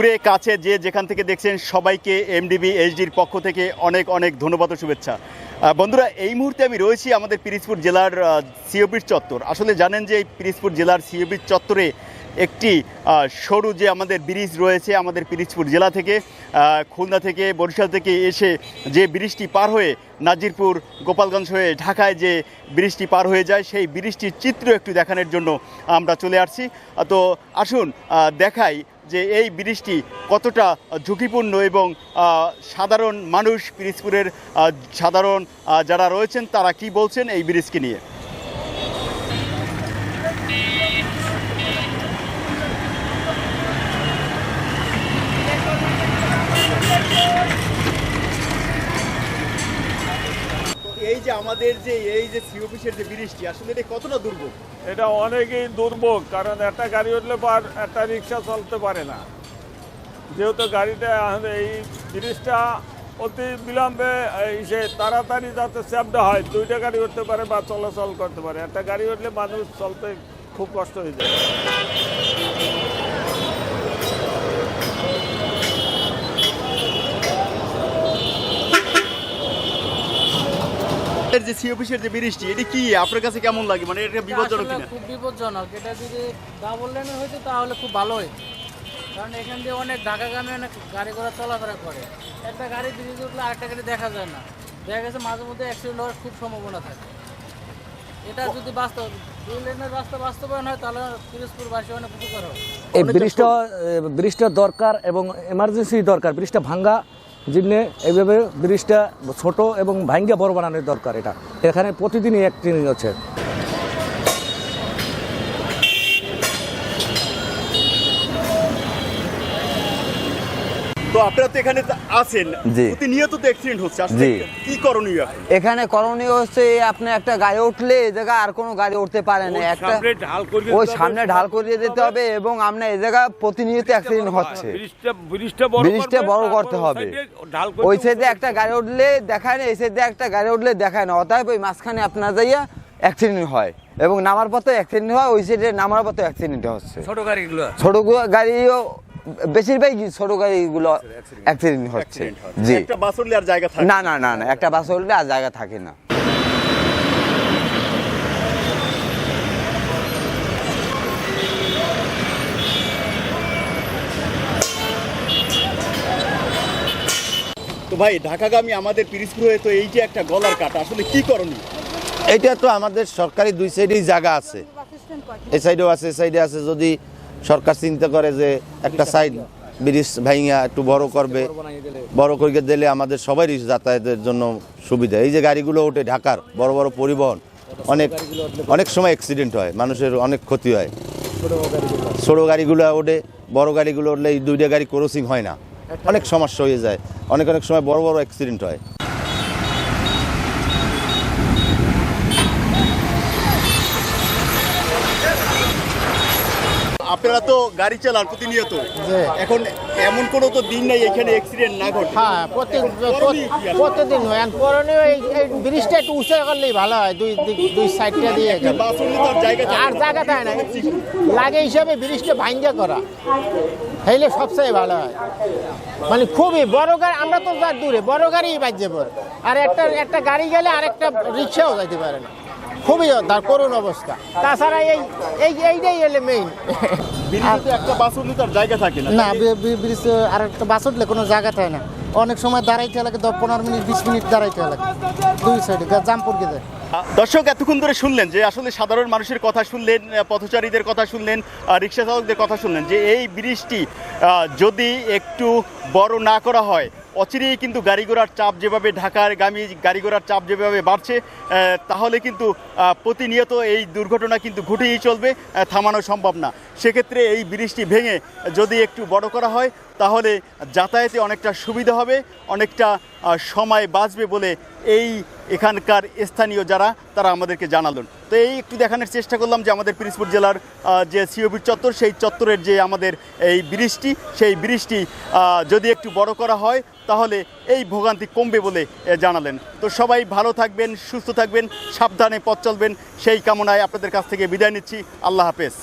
দূরে, কাছে যে যেখান থেকে দেখছেন সবাইকে এমডিবি এইচডির পক্ষ থেকে অনেক অনেক ধন্যবাদ ও শুভেচ্ছা। বন্ধুরা, এই মুহূর্তে আমি রয়েছি আমাদের পিরিজপুর জেলার সিওবির চত্বর। আসলে জানেন যে এই পিরিজপুর জেলার সিওবির চত্বরে একটি সরু যে আমাদের ব্রিজ রয়েছে আমাদের পিরিজপুর জেলা থেকে খুলনা থেকে, বরিশাল থেকে এসে যে ব্রিজটি পার হয়ে নাজিরপুর, গোপালগঞ্জ হয়ে ঢাকায় যে ব্রিজটি পার হয়ে যায়, সেই ব্রিজটির চিত্র একটু দেখানোর জন্য আমরা চলে আসছি। তো আসুন দেখাই যে এই ব্রিজটি কতটা ঝুঁকিপূর্ণ এবং সাধারণ মানুষ পিরিজপুরের সাধারণ যারা রয়েছেন তারা কি বলছেন এই ব্রিজকে নিয়ে এই যে আমাদের যে এই যে সি অফিসের যে বৃষ্টি আসলে এটা কতটা দুর্ভোগ? এটা অনেকেই দুর্ভোগ, কারণ একটা গাড়ি উঠলে পর একটা রিক্সা চলতে পারে না। যেহেতু গাড়িটা এই ব্রিজটা অতি বিলম্বে সে তাড়াতাড়ি যাতে চ্যাপটা হয়, দুইটা গাড়ি উঠতে পারে বা চলাচল করতে পারে। একটা গাড়ি উঠলে মানুষ চলতে খুব কষ্ট হয়ে যায়। এর যে যে ব্রিজটি এটি কি? আপনার কাছে কেমন লাগে? মানে এটা বিপজ্জনক কিনা? খুব বিপজ্জনক। এটা যদি ডাবল হইতো তাহলে খুব ভালো হইতো। কারণ এখান দিয়ে অনেক ঢাকাগামী অনেক গাড়ি ঘোড়া চলাফেরা করে। একটা গাড়ি ব্রিজে উঠলে আরেকটা গাড়ি দেখা যায় না। দেখা গেছে মাঝে মধ্যে অ্যাক্সিডেন্ট হওয়ার খুব সম্ভাবনা থাকে। এটা যদি বাস্তব দুই লেনের রাস্তা বাস্তবায়ন হয় তাহলে পিরোজপুরবাসী অনেক উপকার হবে। এই অনেকটা ব্রিজটা ব্রিজটা দরকার এবং এমার্জেন্সি দরকার। ব্রিজটা ভাঙ্গা জন্য এইভাবে ব্রিজটা ছোট এবং ভাঙ্গে বড় বানানোর দরকার এটা। এখানে প্রতিদিনই অ্যাক্সিডেন্ট হচ্ছে তো আপনারা তো এখানে আছেন। প্রতিনিয়ত তো অ্যাক্সিডেন্ট হচ্ছে। আসলে কি করণীয় এখানে? করণীয় হচ্ছে আপনি একটা গাড়ি উঠলে এই জায়গায় আর কোনো গাড়ি উঠতে পারে না। একটা ওই সামনে ঢাল করিয়ে দিতে হবে এবং আপনার এই জায়গায় প্রতিনিয়ত অ্যাক্সিডেন্ট হচ্ছে। ব্রিজটা বড় করতে হবে। ওই সাইডে একটা গাড়ি উঠলে দেখায় না এই সাইডে একটা গাড়ি উঠলে দেখায় না। অতএব ওই মাঝখানে আপনার যাইয়া অ্যাক্সিডেন্ট হয় এবং নামার পথে অ্যাক্সিডেন্ট হয় ওই সাইডে নামার পথে অ্যাক্সিডেন্ট হচ্ছে। ছোট গাড়িগুলো ছোট গাড়িও বেশিরভাগই ছোট গাড়িগুলো অ্যাক্সিডেন্ট হচ্ছে। জি। একটা বাস উঠলে আর জায়গা থাকে না না। না না একটা বাস উঠলে আর জায়গা থাকে না। তো ভাই ঢাকাগামী আমাদের পিরিজপুর হয়ে তো এই যে একটা গলার কাটা। আসলে কি করণীয়? এটা তো আমাদের সরকারি দুই সাইডেই জায়গা আছে। এই সাইডেও আছে এই সাইডে আছে। যদি সরকার চিন্তা করে যে একটা সাইড ব্রিজ ভাইঙা একটু বড় করবে বড় করে দিলে। আমাদের সবারই যাতায়াতের জন্য সুবিধা। এই যে গাড়িগুলো ওঠে ঢাকার বড় বড় পরিবহন অনেক অনেক সময় অ্যাক্সিডেন্ট হয় মানুষের অনেক ক্ষতি হয়। ছোট গাড়িগুলো ওঠে বড় গাড়িগুলো উঠলে এই দুইটা গাড়ি ক্রসিং হয় না। অনেক সমস্যা হয়ে যায়। অনেক অনেক সময় বড় বড় অ্যাক্সিডেন্ট হয়। আপনারা তো গাড়ি চালান প্রতিনিয়ত। এখন এমন কোনো তো দিন নাই এখানে অ্যাক্সিডেন্ট না ঘটে। হ্যাঁ প্রত্যেকদিন হয়। আর করণীয় এই ব্রিজটা একটু উঁচু করলেই ভালো হয় দুই দুই সাইডটা দিয়ে আর জায়গা থাকে আর না। জায়গা থাকে না। লাগে হিসাবে ব্রিজটা ভাঙ্গা করা। তাইলে সবচেয়ে ভালো হয়। মানে খুবই বড় গাড়ি আমরা তো দূরে বড় গাড়ি বাজছে পর আর একটা একটা গাড়ি গেলে আর একটা রিক্সাও যাইতে পারে না। খুবই তার করুণ অবস্থা। তাছাড়া এই এই এইটাই এলে মেইন একটা বাস উঠলে তো জায়গা থাকে না। ব্রিজ আর একটা বাস উঠলে কোনো জায়গা থাকে না। অনেক সময় দাঁড়াইতে লাগে দশ পনেরো মিনিট বিশ মিনিট দাঁড়াইতে লাগে। দুই সাইডে জাম পড়কে দর্শক এতক্ষণ ধরে শুনলেন যে আসলে সাধারণ মানুষের কথা শুনলেন পথচারীদের কথা শুনলেন রিক্সা চালকদের কথা শুনলেন যে এই ব্রিজটি যদি একটু বড় না করা হয় অচিরেই কিন্তু গাড়ি ঘোড়ার চাপ যেভাবে ঢাকার গামী গাড়ি ঘোড়ার চাপ যেভাবে বাড়ছে তাহলে কিন্তু প্রতিনিয়ত এই দুর্ঘটনা কিন্তু ঘটেই চলবে থামানো সম্ভব না। সেক্ষেত্রে এই ব্রিজটি ভেঙে যদি একটু বড় করা হয়, তাহলে যাতায়াতে অনেকটা সুবিধা হবে, অনেকটা সময় বাঁচবে বলে এই এখানকার স্থানীয় যারা তারা আমাদেরকে জানালেন। তো এই একটু দেখানোর চেষ্টা করলাম যে আমাদের পিরিজপুর জেলার যে সিওবির চত্বর সেই চত্বরের যে আমাদের এই ব্রিজটি সেই আহ, যদি একটু বড় করা হয় তাহলে এই ভোগান্তি কমবে বলে জানালেন। তো সবাই ভালো থাকবেন সুস্থ থাকবেন সাবধানে পথ চলবেন সেই কামনায় আপনাদের কাছ থেকে বিদায় নিচ্ছি। আল্লাহ হাফেজ।